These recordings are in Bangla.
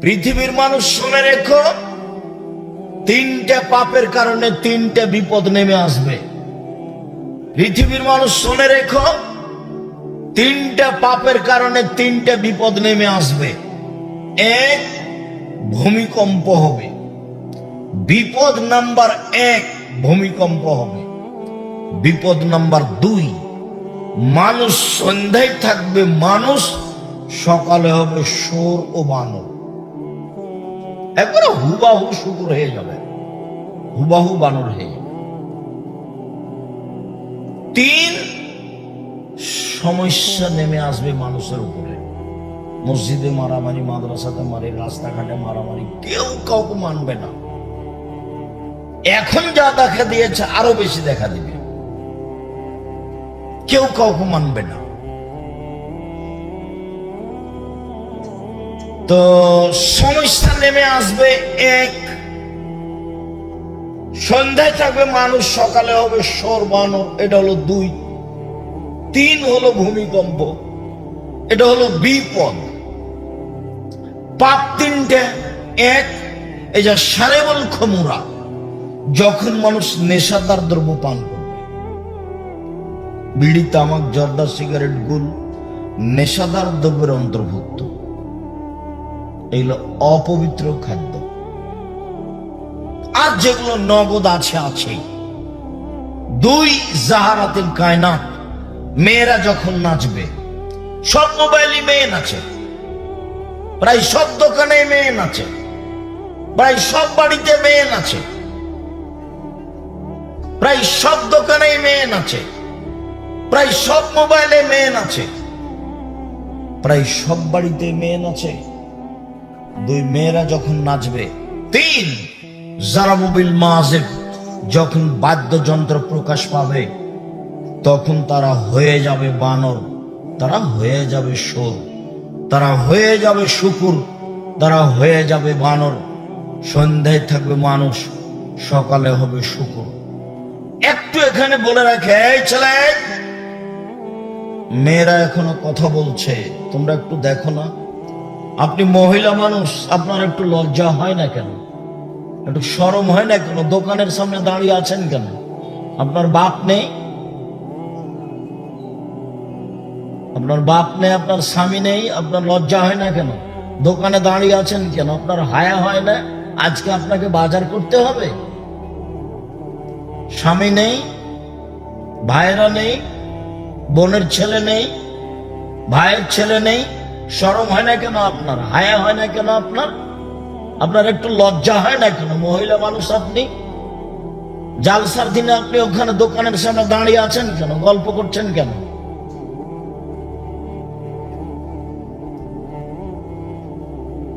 পৃথিবীর মানুষ শুনে রেখো, তিনটে পাপের কারণে তিনটে বিপদ নেমে আসবে। পৃথিবীর মানুষ শুনে রেখো, তিনটে পাপের কারণে তিনটে বিপদ নেমে আসবে। এক, ভূমিকম্প হবে। বিপদ নাম্বার এক, ভূমিকম্প হবে। বিপদ নাম্বার দুই, মানুষ সন্ধ্যায় থাকবে, মানুষ সকালে হবে সোর ও বানর। একবারে হুবাহু শুকুর হয়ে যাবে। হুবাহু বানর হয়ে যাবে। তিন, সমস্যা নেমে আসবে মানুষের উপরে। মসজিদে মারামারি, মাদ্রাসাতে মারি, রাস্তাঘাটে মারামারি, কেউ কাউকে মানবে না। এখন যা দেখা দিয়েছে, আরও বেশি দেখা দিবে। কেউ কাউকে মানবে না। তো সমস্যা নেমে আসবে এক। সন্ধ্যায় থাকবে মানুষ, সকালে হবে সোর বানর, এটা হলো দুই। তিন হলো ভূমিকম্প, এটা হলো বিপদ। পাপ তিনটে, এক, এই যা সারেবল খমুরা যখন মানুষ নেশাদার দ্রব্য পান করবে। বিড়ি, তামাক, জর্দা, সিগারেট, গুল, নেশাদার দ্রব্যের অন্তর্ভুক্ত। এগুলো অপবিত্র খাদ্য। আর যেগুলো নগদ আছে আছে। দুই জাহারাতের কায়নাত, মেয়েরা যখন নাচবে, সব মোবাইলই মেয়ে নাচে। প্রায় সব দোকানে মেয়ে নাচে। প্রায় সব বাড়িতে মেয়ে নাচে। প্রায় সব দোকানে মেয়ে নাচে। প্রায় সব মোবাইলে মেয়ে নাচে। প্রায় সব বাড়িতে মেয়ে নাচে। দুই মেয়েরা যখন নাচবে, তিন জারাবুবিল মাজেব যখন বাদ্যযন্ত্র প্রকাশ পাবে, তখন তারা হয়ে যাবে বানর, তারা হয়ে যাবে সোর তারা হয়ে যাবে শুকুর, তারা হয়ে যাবে বানর। সন্ধ্যায় থাকবে মানুষ, সকালে হবে শুকুর। একটু এখানে বলে রাখে ছেলে, মেয়েরা এখনও কথা বলছে, তোমরা একটু দেখো না। আপনি মহিলা মানুষ, আপনার একটু লজ্জা হয় না কেন? একটু সরম হয় না কেন? দোকানের সামনে দাঁড়িয়ে আছেন কেন? আপনার বাপ নেই? আপনার বাপ নেই, আপনার স্বামী নেই, আপনার লজ্জা হয় না কেন? দোকানে দাঁড়িয়ে আছেন কেন? আপনার হায়া হয় না? আজকে আপনাকে বাজার করতে হবে? স্বামী নেই ভাইরা নেই, বোনের ছেলে নেই, ভাইয়ের ছেলে নেই সরম হয় না কেন আপনার? হায়া হয় না কেন আপনার? আপনার একটু লজ্জা হয় না কেন? মহিলা মানুষ আপনি? জালসার দিনে আপনি ওখানে দোকানের সামনে দাঁড়িয়ে আছেন কেন? গল্প করছেন কেন?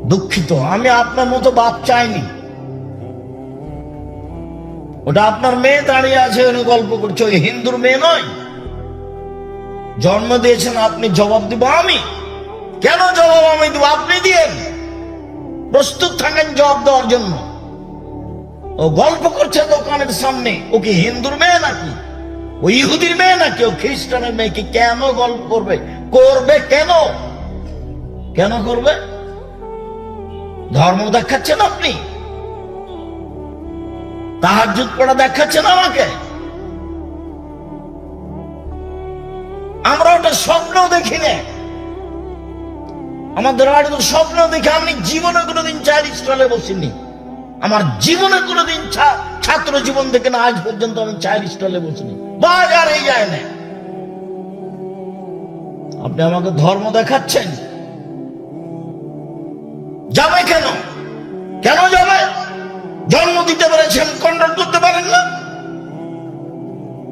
দুঃখিত, আমি আপনার মতো বাপ চাইনি। ওটা আপনার মেয়ে দাঁড়িয়ে আছে, উনি গল্প করছে। ওই হিন্দুর মেয়ে নয়। জন্ম দিয়েছেন, আপনি জবাব দিব আমি। কেন জবাব আমি দিব? আপনি দিয়েন। প্রস্তুত থাকেন জবাব দেওয়ার জন্য। ও গল্প করছে দোকানের সামনে। ও কি হিন্দুর মেয়ে নাকি? ও ইহুদির মেয়ে নাকি? ও খ্রিস্টানের মেয়ে কি কেন গল্প করবে? করবে কেন? কেন করবে? ধর্ম দেখাচ্ছেন আপনি? তাহাজুদ পড়া দেখাচ্ছেন আমাকে? আমরা ওটা স্বপ্ন দেখি না আমাদের বাড়ি তো স্বপ্ন দেখে আমি জীবনে কোনোদিন চায়ের স্টলে বসিনি। আমার জীবনে কোনোদিন ছাত্র জীবন থেকে না আজ পর্যন্ত আমি চায়ের স্টলে বসিনি। বাজারে যায় না। আপনি আমাকে ধর্ম দেখাচ্ছেন? যাবে কেন? কেন যাবে? জন্ম দিতে পেরেছেন, কন্ট্রোল করতে পারেন না?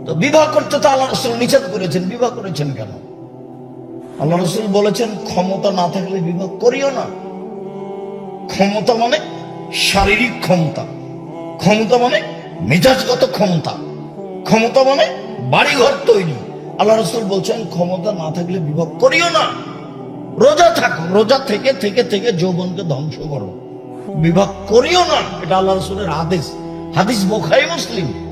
তো বিবাহ করতে তো আল্লাহ নিষেধ করেছেন, বিবাহ করেছেন কেন? আল্লাহ রসুল বলেছেন, ক্ষমতা না থাকলে বিবাহ করিও না। ক্ষমতা মানে শারীরিক ক্ষমতা। ক্ষমতা মানে মেজাজগত ক্ষমতা। ক্ষমতা মানে বাড়িঘর তৈরি। আল্লাহ রসুল বলছেন, ক্ষমতা না থাকলে বিবাহ করিও না। রোজা থাকো, রোজা থেকে থেকে থেকে যৌবনকে ধ্বংস করো। বিবাহ করিও না, এটা আল্লাহ রসুলের আদেশ। হাদিস বোখাই মুসলিম।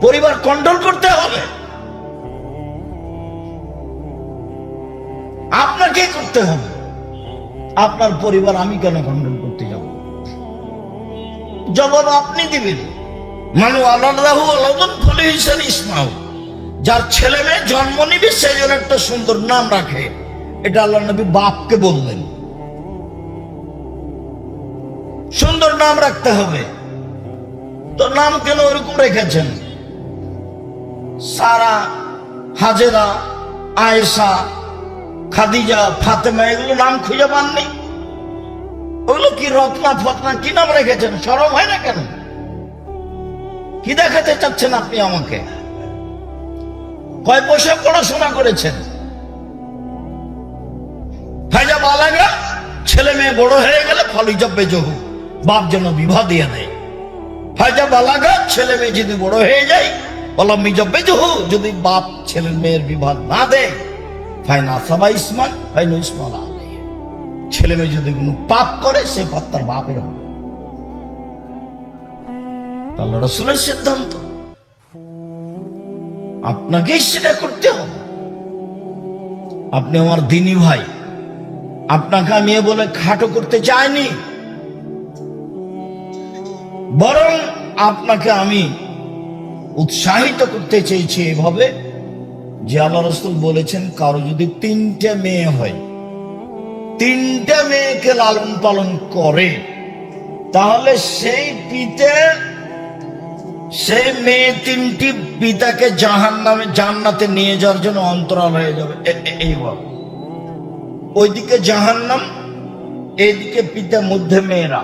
পরিবার কন্ট্রোল করতে হবে। আপনাকে করতে হবে। আপনার পরিবার আমি কেন খণ্ডন করতে যাব? জবাব আপনি দিবেন। মানু আল্লাহু আল্লাহন ফলে হিসেন ইসমাও যার ছেলে মেয়ে জন্ম নিবে সেই জন্য একটা সুন্দর নাম রাখে। এটা আল্লাহ নবী বাপকে বললেন। সুন্দর নাম রাখতে হবে। তো নাম কেন ওরকম রেখেছেন? সারা, হাজেরা, আয়েশা খাদিজা, ফাতেমা, এগুলো নাম খুঁজে পাননি। ওগুলো কি রত্না ফতনা, কি নাম রেখেছেন? সরম হয় না কেন? কি দেখাতে চাচ্ছেন আপনি আমাকে? কয় পয়সা পড়াশোনা করেছেন? ফাইজা বালাগা ছেলে মেয়ে বড় হয়ে গেলে ফলিজা বেজহু বাপ যেন বিবাহ দিয়ে দেয়। ফাইজা বালাগা ছেলে মেয়ে যদি বড় হয়ে যায় বলা মিজব বেজহু যদি বাপ ছেলে মেয়ের বিবাহ না দেয় ফাইনা সাবা ইসমান ফাইন ইসমান ছেলে মেয়ে যদি কোনো পাপ করে সে পাপ তার বাপের হবে। আল্লাহ রসুলের সিদ্ধান্ত। আপনাকেই সেটা করতে হবে। আপনি আমার দিনী ভাই। আপনাকে আমি বলে খাটো করতে চাইনি। বরং আপনাকে আমি উৎসাহিত করতে চেয়েছি এভাবে। যে আল্লাহ রসুল বলেছেন, কারও যদি তিনটে মেয়ে হয়, তিনটে মেয়েকে লালন পালন করে, তাহলে সেই পিতে, সেই মেয়ে তিনটি পিতাকে জাহান নামে জান্নাতে নিয়ে যাওয়ার জন্য অন্তরাল হয়ে যাবে। এইভাবে ওইদিকে জাহান্নাম এইদিকে পিতা মধ্যে মেয়েরা।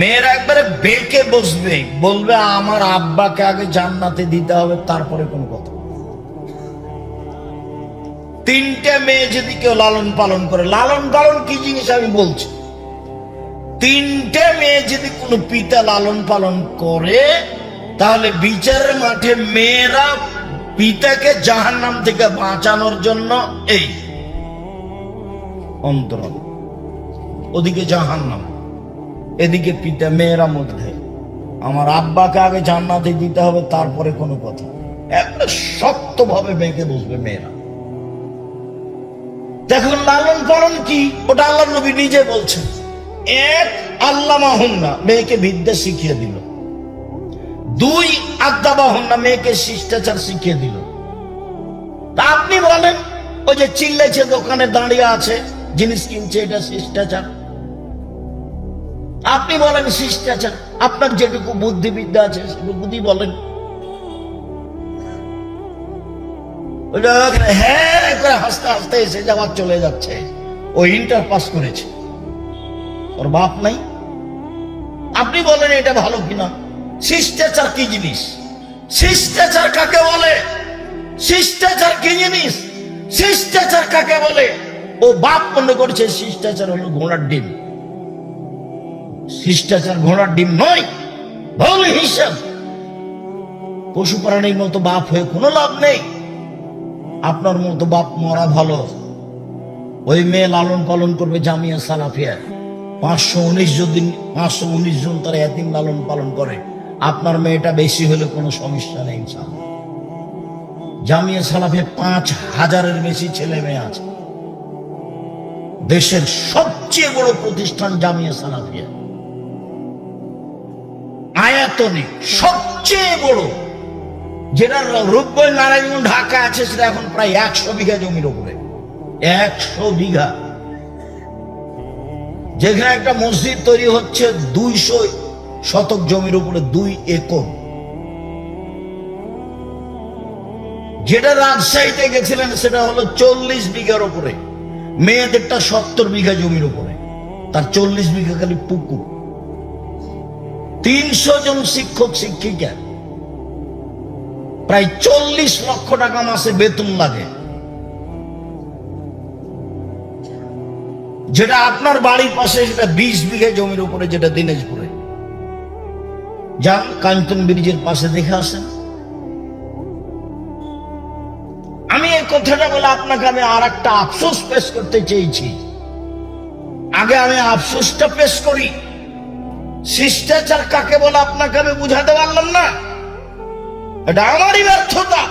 মেয়েরা একবারে বেঁকে বসবে, বলবে, আমার আব্বাকে আগে জান্নাতে দিতে হবে, তারপরে কোনো কথা। তিনটে মেয়ে যদি কেউ লালন পালন করে, লালন পালন কি জিনিস আমি বলছি? তিনটে মেয়ে যদি কোনো পিতা লালন পালন করে, তাহলে বিচারের মাঠে মেয়েরা পিতাকে জাহান্নাম থেকে বাঁচানোর জন্য এই অন্তরণ ওদিকে জাহান্নাম, এদিকে পিতা মেয়েরা মধ্যে। আমার আব্বাকে আগে জান্নাতে দিতে হবে, তারপরে কোনো কথা। একটা শক্তভাবে বেঁকে বসবে মেয়েরা। দেখুন লালন পালন কি? ওটা আল্লাহ নবী নিজে বলছেন। এক আল্লাহ মাহুন্না মেয়েকে বিদ্যা শিখিয়ে দিল। দুই আদ্যা বাহুন্না মেয়েকে শিষ্টাচার শিখিয়ে দিল। আপনি বলেন, ওই যে চিল্লেছে দোকানে দাঁড়িয়ে আছে, জিনিস কিনছে, এটা শিষ্টাচার? আপনি বলেন শিষ্টাচার, আপনার যেটুকু বুদ্ধিবিদ্যা আছে, সেটুকু বলেন। হ্যাঁ করে হাসতে হাসতে এসে যাওয়ার চলে যাচ্ছে। ও ইন্টার পাস করেছে। ওর বাপ নাই। আপনি বলেন এটা ভালো কিনা? শিষ্টাচার কি জিনিস? শিষ্টাচার কাকে বলে? শিষ্টাচার কি জিনিস? শিষ্টাচার কাকে বলে? ও বাপ মনে করছে শিষ্টাচার হলো ঘোড়ার ডিম। শিষ্টাচার ঘোড়ার ডিম নয়, ভুল হিসাব। পশু প্রাণীর মতো বাপ হয়ে কোনো লাভ নেই। আপনার মতো বাপ মরা ভালো। ওই মেয়ে লালন পালন করবে জামিয়া সালাফিয়া। পাঁচশো উনিশ যদি পাঁচশো উনিশ জন তারা এতিম লালন পালন করে। আপনার মেয়েটা বেশি হলে কোনো সমস্যা নেই জামিয়া সালাফে পাঁচ হাজারের বেশি ছেলে মেয়ে আছে। দেশের সবচেয়ে বড় প্রতিষ্ঠান জামিয়া সালাফিয়া। আয়াতনে সবচেয়ে বড় যেটা রূপবই নারায়ণ ঢাকা আছে, সেটা এখন প্রায় একশো বিঘা জমির উপরে। একশো বিঘা। যেখানে একটা মসজিদ তৈরি হচ্ছে দুইশো শতক জমির উপরে, দুই একর। যেটা রাজশাহীতে গেছিলেন, সেটা হলো চল্লিশ বিঘার উপরে। মেয়েদেরটা সত্তর বিঘা জমির উপরে। তার চল্লিশ বিঘা খালি পুকুর। তিনশো জন শিক্ষক, শিক্ষিকা। প্রায় চল্লিশ লক্ষ টাকা মাসে বেতন লাগে। যেটা আপনার বাড়ির পাশে সেটা বিশ বিঘা জমির উপরে, যেটা দিনাজপুরে। যান, কাঞ্চন ব্রিজের পাশে দেখে আসেন। আমি এই কথাটা বলে আপনাকে আমি আর একটা আফসোস পেশ করতে চেয়েছি। আগে আমি আফসোসটা পেশ করি। শিষ্টাচার কাকে বলে আপনাকে আমি বুঝাতে পারলাম না। এটা আমারই ব্যর্থতা।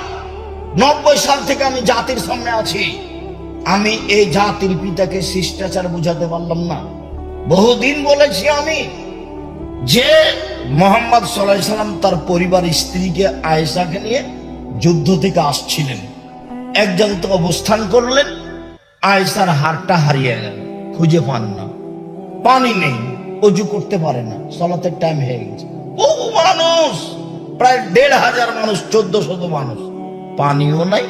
নব্বই সাল থেকে আমি জাতির সামনে আছি। আমি এই জাতির পিতাকে শিষ্টাচার বুঝাতে পারলাম না। বহুদিন বলেছি আমি যে মোহাম্মদ সাল্লাহ সাল্লাম তার পরিবার স্ত্রীকে আয়েশাকে নিয়ে যুদ্ধ থেকে আসছিলেন। এক জায়গাতে অবস্থান করলেন, আয়েশার হারটা হারিয়ে গেল, খুঁজে পান না। পানি নেই, অজু করতে পারে না, সলাতের টাইম হয়ে গেছে। বহু মানুষ প্রায় দেড় হাজার মানুষ চোদ্দ শত মানুষ। পানিও নাই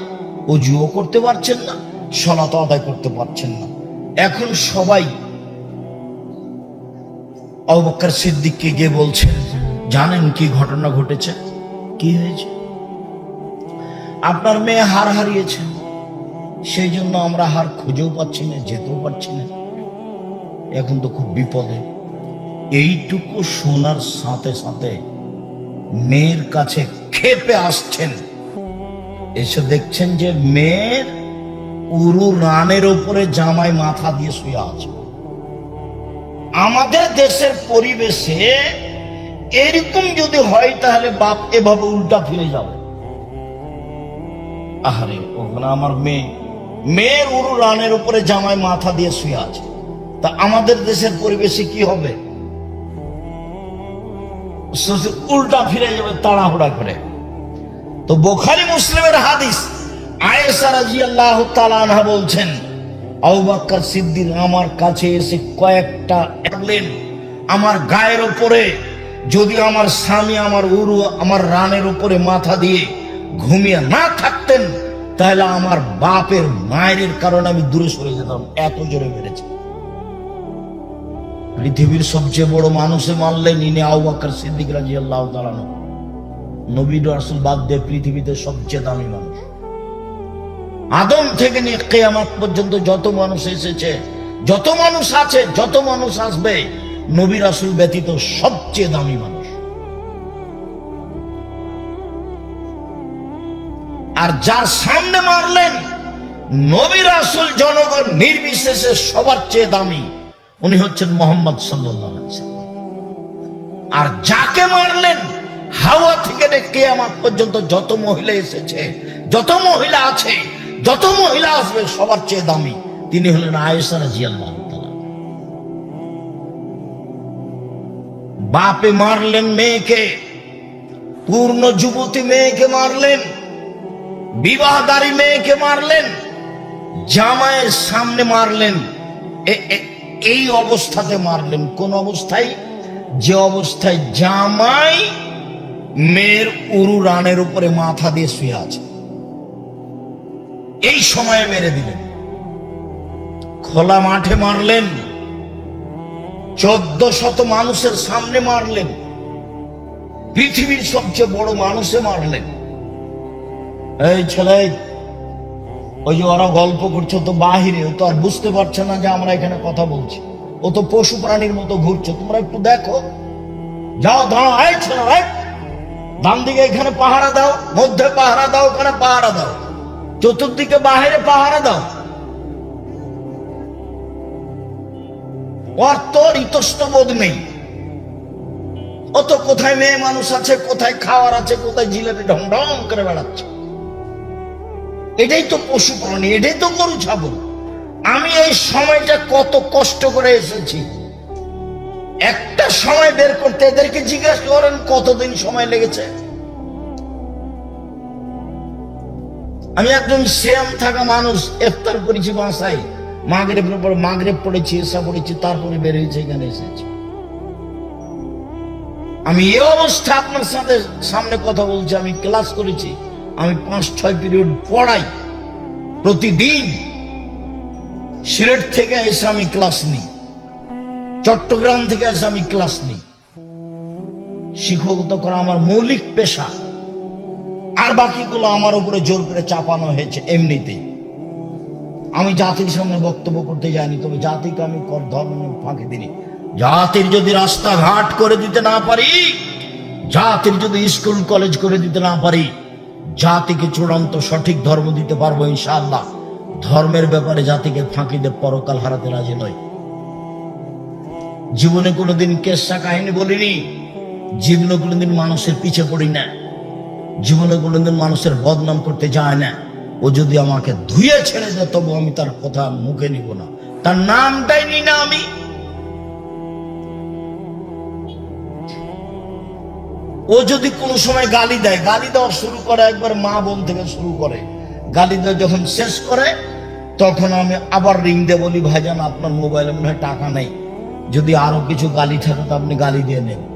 অজুও করতে পারছেন না সলাত আদায় করতে পারছেন না। এখন সবাই অবকার সিদ্দিককে গিয়ে বলছেন জানেন কি ঘটনা ঘটেছে? কি হয়েছে? আপনার মেয়ে হার হারিয়েছে। সেই জন্য আমরা হার খুঁজেও পাচ্ছি না, যেতেও পারছি না। এখন তো খুব বিপদে। এইটুকু শোনার সাথে সাথে মেয়ের কাছে খেপে আসছেন। এসে দেখছেন যে মেয়ের উরু রানের উপরে জামাই মাথা দিয়ে শুয়ে আছে। আমাদের দেশের পরিবেশে এরকম যদি হয় তাহলে বাপ এভাবে উল্টা ফিরে যাবে। আহারে, ওখানে আমার মেয়ে, মেয়ের উরু রানের উপরে জামাই মাথা দিয়ে শুয়ে আছে। তা আমাদের দেশের পরিবেশে কি হবে? উল্টা ফিরে যাবে, তাড়াহুড়া করে। তো বোখারি মুসলিমের হাদিস, আয়েশা রাদিয়াল্লাহু তাআলা আনহা বলছেন, আবু সিদ্দিক আমার কাছে এসে কয়েকটা একলেন আমার গায়ের উপরে, যদি আমার স্বামী আমার উরু, আমার রানের উপরে মাথা দিয়ে ঘুমিয়ে না থাকতেন, তাহলে আমার বাপের মায়ের কারণে আমি দূরে সরে যেতাম। এত জোরে মেরেছে। পৃথিবীর সবচেয়ে বড় মানুষে মানলেন ইনি আবু বকর সিদ্দিক রাদিয়াল্লাহু তাআলা আনহু। নবী রাসূল বাদ দিয়ে পৃথিবীতে সবচেয়ে দামি মানুষ। আদম থেকে নিয়ে কেয়ামাত পর্যন্ত যত মানুষ এসেছে, যত মানুষ আছে, যত মানুষ আসবে, নবী রাসূল ব্যতীত সবচেয়ে দামি মানুষ। আর যার সামনে মারলেন, নবী রাসূল জনগণ নির্বিশেষে সবার চেয়ে দামি। উনি হচ্ছেন মোহাম্মদ সাল্লাল্লাহু আর যাকে মারলেন, হাওয়া থেকে ডেকে আমার পর্যন্ত যত মহিলা এসেছে, যত মহিলা আছে, যত মহিলা আসবে, সবার চেয়ে দামি তিনি হলেন আয়েশা রাদিয়াল্লাহু বাপে মারলেন মেয়েকে, পূর্ণ যুবতী মেয়েকে মারলেন, বিবাহদারী মেয়েকে মারলেন, জামাইয়ের সামনে মারলেন এই অবস্থাতে মারলেন। কোন অবস্থায়? যে অবস্থায় জামাই মেয়ের উরু রানের উপরে মাথা দিয়ে শুয়ে আছে। এই সময়ে মেরে দিলেন। খোলা মাঠে মারলেন। চোদ্দ শত মানুষের সামনে মারলেন। পৃথিবীর সবচেয়ে বড় মানুষে মারলেন। এই ছেলে ওই যে ওরা গল্প করছে তো বাহিরে, ও তো আর বুঝতে পারছে না যে আমরা এখানে কথা বলছি। ও তো পশু প্রাণীর মতো ঘুরছে, তোমরা একটু দেখো। যাও দাঁড়া দিকে এখানে পাহারা দাও, মধ্যে পাহারা দাও, ওখানে পাহারা দাও। চতুর্দিকে বাহিরে পাহারা দাও। ওর তোর ইতস্ত বোধ নেই। ও তো কোথায় মেয়ে মানুষ আছে, কোথায় খাওয়ার আছে, কোথায় জিলেপি ঢং ঢং করে বেড়াচ্ছে। এটাই তো পশু প্রাণী, এটাই তো গরু, ছাগল। আমি এই সময়টা কত কষ্ট করে এসেছি। একটা সময় বের করতে এদেরকে জিজ্ঞাসা করেন, কতদিন সময় লেগেছে? আমি একজন শ্যাম থাকা মানুষ, ইফতার করেছি বাসায়। মাগরেবের পর মাগরেব পড়েছি এসা পড়েছি, তারপরে বের হয়েছে, এখানে এসেছি। আমি এ অবস্থা আপনার সাথে সামনে কথা বলছি, আমি ক্লাস করেছি। আমি পাঁচ, ছয় পিরিয়ড পড়াই। প্রতিদিন সিলেট থেকে এসে আমি ক্লাস নিই। চট্টগ্রাম থেকে এসে আমি ক্লাস নিই। শিক্ষকতা করা আমার মৌলিক পেশা। আর বাকিগুলো আমার উপরে জোর করে চাপানো হয়েছে এমনিতেই আমি জাতির সামনে বক্তব্য করতে যাইনি, তবে জাতিকে আমি কর, ধর্ম ফাঁকি দিনি জাতির যদি রাস্তাঘাট করে দিতে না পারি, জাতির যদি স্কুল, কলেজ করে দিতে না পারি জাতিকে চূড়ান্ত সঠিক ধর্ম দিতে পারব ইনশাআল্লাহ। ধর্মের ব্যাপারে জাতিকে ফাঁকি দিয়ে পরকাল হারাতে রাজি নয় জীবনে কোনোদিন কেসা কাহিনী বলিনি, জীবনে কোনোদিন মানুষের পিছে পড়ি না। জীবনে কোনোদিন মানুষের বদনাম করতে যায় না। ও যদি আমাকে ধুয়ে ছেড়ে দেয়, তবু আমি তার কথা মুখে নিব না। তার নামটাই নি না আমি। ও যদি কোনো সময় গালি দেয়, গালি দেওয়া শুরু করে, একবার মা বোন থেকে শুরু করে। গালি দেওয়া যখন শেষ করে, তখন আমি আবার রিং দিয়ে বলি, ভাইজান, আপনার মোবাইলে মনে হয় টাকা নেই। যদি আরও কিছু গালি থাকে, তো আপনি গালি দিয়ে নেন।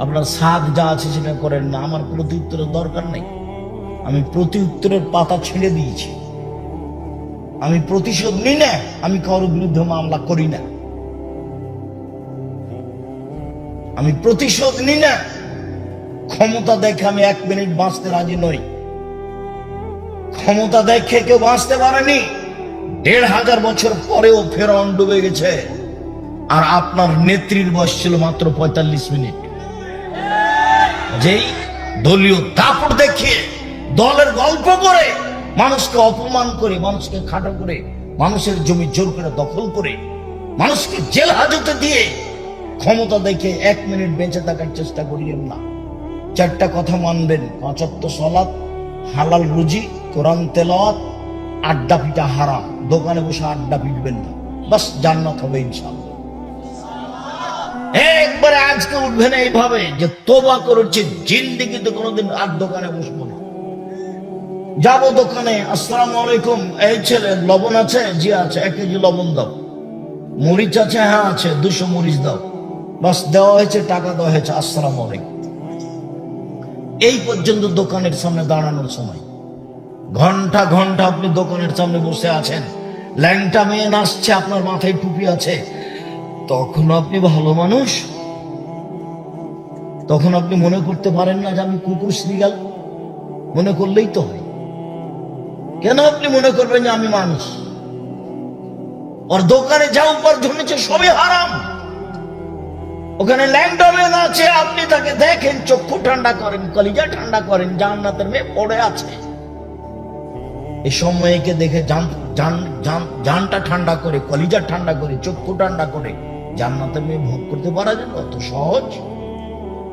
আপনার সাদ যা আছে সেটা করেন না। আমার প্রতি উত্তরের দরকার নেই। আমি প্রতি উত্তরের পাতা ছেড়ে দিয়েছি। আমি প্রতিশোধ নিই না। আমি কারোর বিরুদ্ধে মামলা করি না। আমি প্রতিশোধ নিই না। ক্ষমতা দেখে আমি এক মিনিট বাঁচতে রাজি নই। ক্ষমতা দেখে কেউ বাঁচতে পারেনি। দেড় হাজার বছর পরেও ফেরাউন ডুবে গেছে। আর আপনার নেত্রীর বয়স ছিল মাত্র পঁয়তাল্লিশ মিনিট। যেই দলীয় দাপট দেখিয়ে দলের গল্প করে মানুষকে অপমান করে, মানুষকে খাটো করে, মানুষের জমি জোর করে দখল করে, মানুষকে জেল হাজতে দিয়ে ক্ষমতা দেখে এক মিনিট বেঁচে থাকার চেষ্টা করিয়েন না। চারটা কথা মানবেন। পাঁচাত্তর সলাৎ হালাল রুজি, কোরআন তেলাওয়াত, আড্ডা পিটা হারাম। দোকানে বসে আড্ডা পিটবেন না। বাস জান্নাত হবে ইনশাআল্লাহ। একবারে আজকে উঠবে না এইভাবে যে তোবা করেছে, জিন্দিগিতে কোনোদিন আর দোকানে বসবো না। যাব দোকানে, আসসালামু আলাইকুম। এই ছেলে, লবণ আছে? জি আছে, এক কেজি লবণ দাও। মরিচ আছে? হ্যাঁ আছে, দুশো মরিচ দাও। বাস দেওয়া হয়েছে, টাকা দেওয়া হয়েছে, আসসালামু আলাইকুম। এই পর্যন্ত দোকানের সামনে দাঁড়ানোর সময়। ঘণ্টা ঘণ্টা আপনি দোকানের সামনে বসে আছেন। ল্যাংটা মেয়ে নাচছে, আপনার মাথায় টুপি আছে। তখন আপনি ভালো মানুষ। তখন আপনি মনে করতে পারেন না যে আমি কুকুর শ্রীগাল মনে করলেই তো হয়। কেন আপনি মনে করবেন যে আমি মানুষ? ওর দোকানে যা উপার্জন হচ্ছে সবই হারাম। ওখানে ল্যাংডমেন আছে, আপনি তাকে দেখেন, চক্ষু ঠান্ডা করেন, কলিজা ঠান্ডা করেন, জান্নাতের মেয়ে পড়ে আছে। এই সময়কে দেখে জান জান জান- জানটা ঠান্ডা করে, কলিজা ঠান্ডা করে, চক্ষু ঠান্ডা করে, জান্নাতের মেয়ে ভোগ করতে পারা যায় অত সহজ।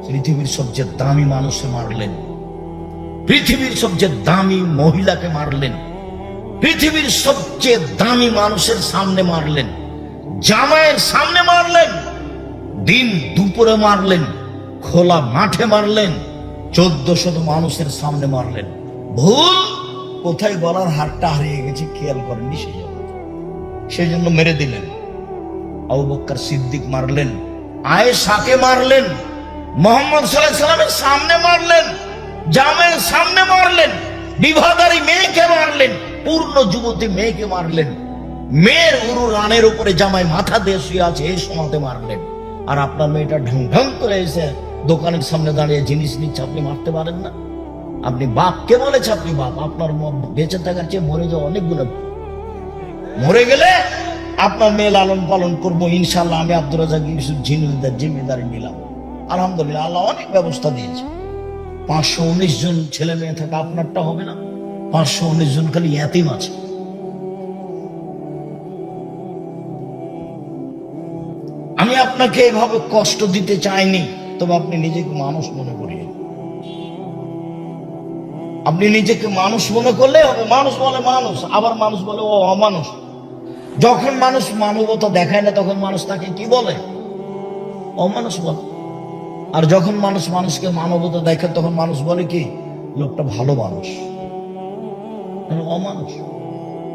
পৃথিবীর সবচেয়ে দামি মানুষে মারলেন। পৃথিবীর সবচেয়ে দামি মহিলাকে মারলেন। পৃথিবীর সবচেয়ে দামি মানুষের সামনে মারলেন। জামাইয়ের সামনে মারলেন। দিন দুপুরে মারলেন, খোলা মাঠে মারলেন চোদ্দ শত মানুষের সামনে মারলেন। ভুল? কোথায় গলার হারটা হারিয়ে গেছে খেয়াল করেননি সেই জন্য। সেই জন্য মেরে দিলেন। আবু সিদ্দিক মারলেন, আয়েশাকে মারলেন, মোহাম্মদ সাল্লাহ সাল্লামের সামনে মারলেন জামের সামনে মারলেন বিবাহদারী মেয়েকে মারলেন, পূর্ণ যুবতী মেয়েকে মারলেন। মেয়ের উরু রানের উপরে জামাই মাথা দিয়ে শুয়ে আছে, এই সময়তে মারলেন। আর আপনার মেয়েটা ঢং ঢং করে এসে দোকানের সামনে দাঁড়িয়ে জিনিস নিচ্ছে আপনি মারতে পারেন না। আপনি বাপ কে বলেছে আপনি বাপ, আপনার বেঁচে থাকার চেয়ে মরে যাওয়া অনেকগুলো মরে গেলে আপনার মেয়ে লালন পালন করব ইনশাল্লাহ আমি আব্দুল রাজাক ইউসুফ জিম্মেদারি নিলাম। আলহামদুলিল্লাহ, আল্লাহ অনেক ব্যবস্থা দিয়েছে। পাঁচশো উনিশ জন ছেলে মেয়ে থাকে আপনারটা হবে না। পাঁচশো উনিশ জন খালি এতিম আছে। আপনাকে এভাবে কষ্ট দিতে চাইনি, তবে আপনি নিজেকে মানুষ মনে করিয়ে আপনি নিজেকে মানুষ মনে করলে হবে মানুষ বলে মানুষ, আবার মানুষ বলে ও অমানুষ। যখন মানুষ মানবতা দেখায় না, তখন মানুষ তাকে কি বলে? অমানুষ বলে। আর যখন মানুষ মানুষকে মানবতা দেখে, তখন মানুষ বলে কি, লোকটা ভালো মানুষ। মানে অমানুষ।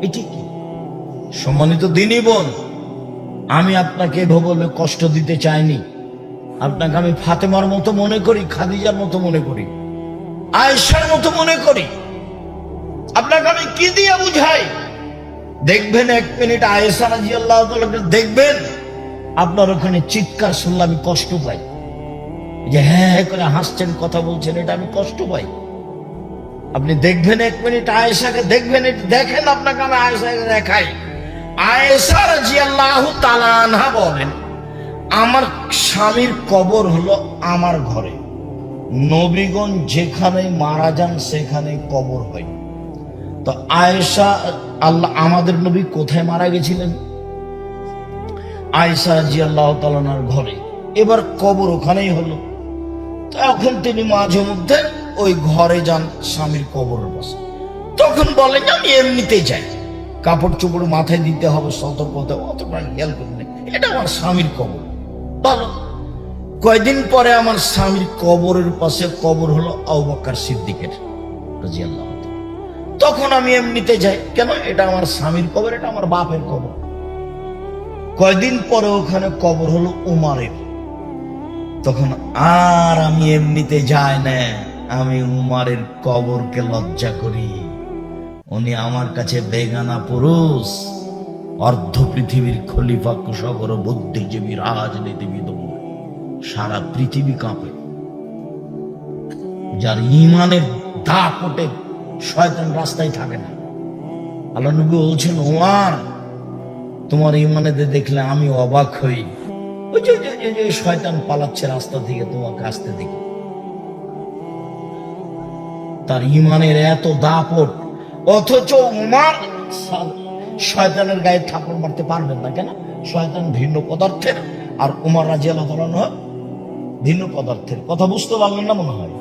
এটি কি? সম্মানিত দিনই বোন আমি আপনাকে বলে কষ্ট দিতে চাইনি। আপনাকে আমি ফাতেমার মতো মনে করি, খাদিজার মতো মনে করি, আয়েশার মতো মনে করি। আপনাকে আমি কি দিয়ে বুঝাই? দেখবেন এক মিনিট আয়েশা রাজি আল্লাহ দেখবেন আপনার ওখানে চিৎকার শুনলে আমি কষ্ট পাই। যে হ্যাঁ হ্যাঁ করে হাসছেন, কথা বলছেন, এটা আমি কষ্ট পাই। আপনি দেখবেন এক মিনিট আয়েশাকে, দেখবেন একটু দেখেন আপনাকে আমি আয়েশাকে দেখাই। বলেন, আমার স্বামীর কবর হলো আমার ঘরে। নবীগণ যেখানে মারা যান সেখানে কবর হয়। তো আয়েশা, আল্লাহ আমাদের নবী কোথায় মারা গেছিলেন? আয়েশা জি আল্লাহ তালানার ঘরে। এবার কবর ওখানেই হলো। তো এখন তিনি মাঝে মধ্যে ওই ঘরে যান স্বামীর কবরের পাশে। তখন বলেন আমি এমনিতেই যাই। কাপড় চোপড় মাথায় দিতে হবে সতর্কতা অতটা খেয়াল করি না। এটা আমার স্বামীর কবর। ভালো। কয়দিন পরে আমার স্বামীর কবরের পাশে কবর হলো আউবাক্কার সিদ্দিকের তখন আমি এমনিতে যাই। কেন? এটা আমার স্বামীর কবর, এটা আমার বাপের কবর। কয়দিন পরে ওখানে কবর হলো উমারের। তখন আর আমি এমনিতে যাই না। আমি উমারের কবরকে লজ্জা করি। উনি আমার কাছে বেগানা পুরুষ, অর্ধ পৃথিবীর খলিফা কুশকর বুদ্ধিজীবী, রাজনীতিবিদ, সারা পৃথিবী কাঁপে। যার ইমানের দা পটে শয়তান রাস্তায় থাকে না। আল্লাহ বলছেন ওমার তোমার ইমানেতে দেখলে আমি অবাক হই। ওই যে, শয়তান পালাচ্ছে রাস্তা থেকে, তোমাকে আসতে দেখি। তার ইমানের এত দাপট অথচ উমার শয়তানের গায়ে থাপড় মারতে পারবেন না, কেন? শয়তান ভিন্ন পদার্থের, আর উমার রাজি আল্লাহ ভিন্ন পদার্থের। কথা বুঝতে পারলেন না মনে হয়?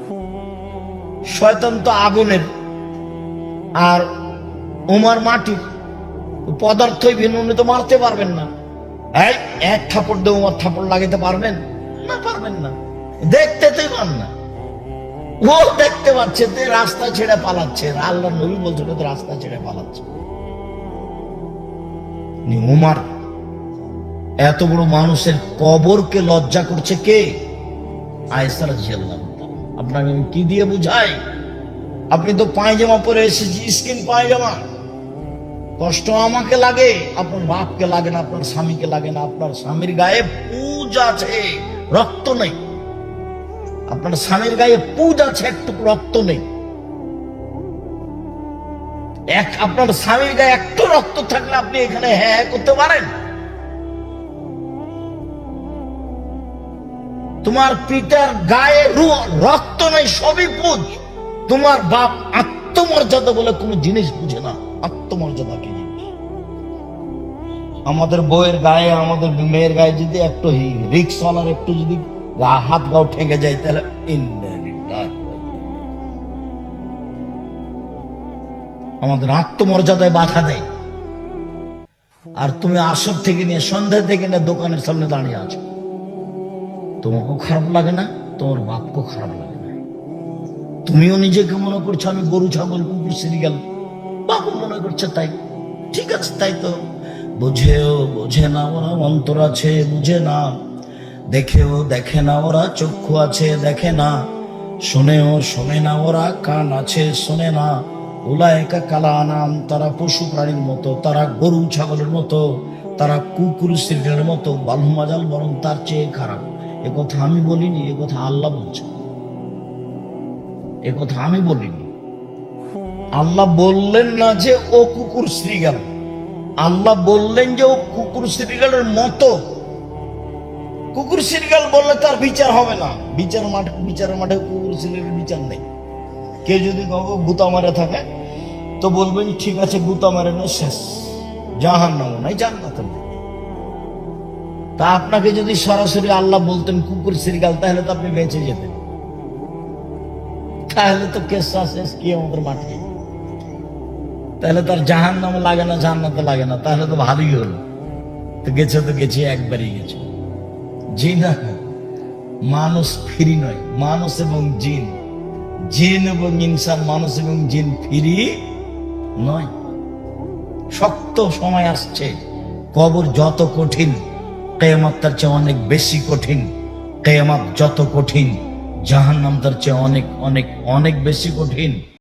শয়তান তো আগুনের, আর উমার মাটির পদার্থই ভিন্ন, উনি তো মারতে পারবেন না। এক থাপড় দিয়ে উমার থাপড় লাগাতে পারবেন? না পারবেন না। দেখতে তো পান না। ও দেখতে পাচ্ছে যে রাস্তা ছেড়ে পালাচ্ছে। আল্লাহ নবী বলছিল তো রাস্তা ছেড়ে পালাচ্ছে। উমার, এত বড় মানুষের কবরকে লজ্জা করছে কে? আয়সার আপনাকে আমি কি দিয়ে বুঝাই? আপনি তো পায়জামা পরে এসেছি, স্কিন পায়জামা। কষ্ট আমাকে লাগে, আপনার বাপকে লাগে না, আপনার স্বামীকে লাগে না, আপনার স্বামীর গায়ে পুজ আছে, রক্ত নেই। আপনার স্বামীর গায়ে পুজ আছে, একটু রক্ত নেই। এক, আপনার স্বামীর গায়ে একটু রক্ত থাকলে আপনি এখানে হ্যাঁ হ্যাঁ করতে পারেন। তোমার পিতার গায়ে রক্ত নেই, সবই পুজ তোমার বাপ আত্মমর্যাদা বলে কোনো জিনিস বুঝে না, আত্মমর্যাদা কি আমাদের বইয়ের গায়ে, আমাদের মেয়ের গায়ে যদি একটু রিক্সওয়ালার একটু যদি গা- হাত গাও ঠেকে যায়, তাহলে। আমাদের আত্মমর্যাদায় বাধা দেয়। আর তুমি আসর থেকে নিয়ে সন্ধ্যা থেকে নিয়ে দোকানের সামনে দাঁড়িয়ে আছো। তোমাকেও খারাপ লাগে না, তোমার বাপকেও খারাপ লাগে না। তুমিও নিজেকে মনে করছ, আমি গরু, ছাগল, কুকুর গেল বাবু মনে করছে তাই। ঠিক আছে, তাই তো। বুঝেও বোঝে না, ওরা অন্তর আছে, বুঝে না। দেখেও দেখে না, ওরা চক্ষু আছে দেখে না। শোনেও শোনে না, ওরা কান আছে শোনে না। উলায়কা কালা নাম তারা পশু প্রাণীর মতো, তারা গরু ছাগলের মতো, তারা কুকুর সিরিয়ালের মতো বালহুমাজাল বরং তার চেয়ে খারাপ। কথা আমি বলিনি কথা আল্লাহ এ কথা আমি বলিনি। আল্লাহ বললেন না যে ও কুকুর শ্রীগাল আল্লাহ বললেন যে ও কুকুর শ্রীগালের মতো। কুকুর শ্রীগাল বললে তার বিচার হবে না। বিচার মাঠে বিচারের মাঠে কুকুর শ্রীগালের বিচার নেই। কেউ যদি কাউকে গুতা মারে থাকে, তো বলবেন, ঠিক আছে, গুতা মারে না, শেষ। জাহান নাম নাই, জান্নাত নেই। তা আপনাকে যদি সরাসরি আল্লাহ বলতেন কুকুর শ্রীগাল তাহলে তো আপনি বেঁচে যেতেন। তাহলে তো কেসা শেষ, কি আমাদের মাঠে? তাহলে তার জাহান নামে লাগে না, জান্নাতে লাগে না, তাহলে তো ভালোই হলো। তো গেছে তো গেছে, একবারই গেছে। জি না, মানুষ ফ্রি নয়, মানুষ এবং জিন। জিন এবং ইনসান, মানুষ এবং জিন ফ্রি নয়। শক্ত সময় আসছে, কবর যত কঠিন, কেয়ামত তার চেয়ে অনেক বেশি কঠিন। কেয়ামত যত কঠিন, জাহান্নাম তার চেয়ে অনেক অনেক অনেক বেশি কঠিন।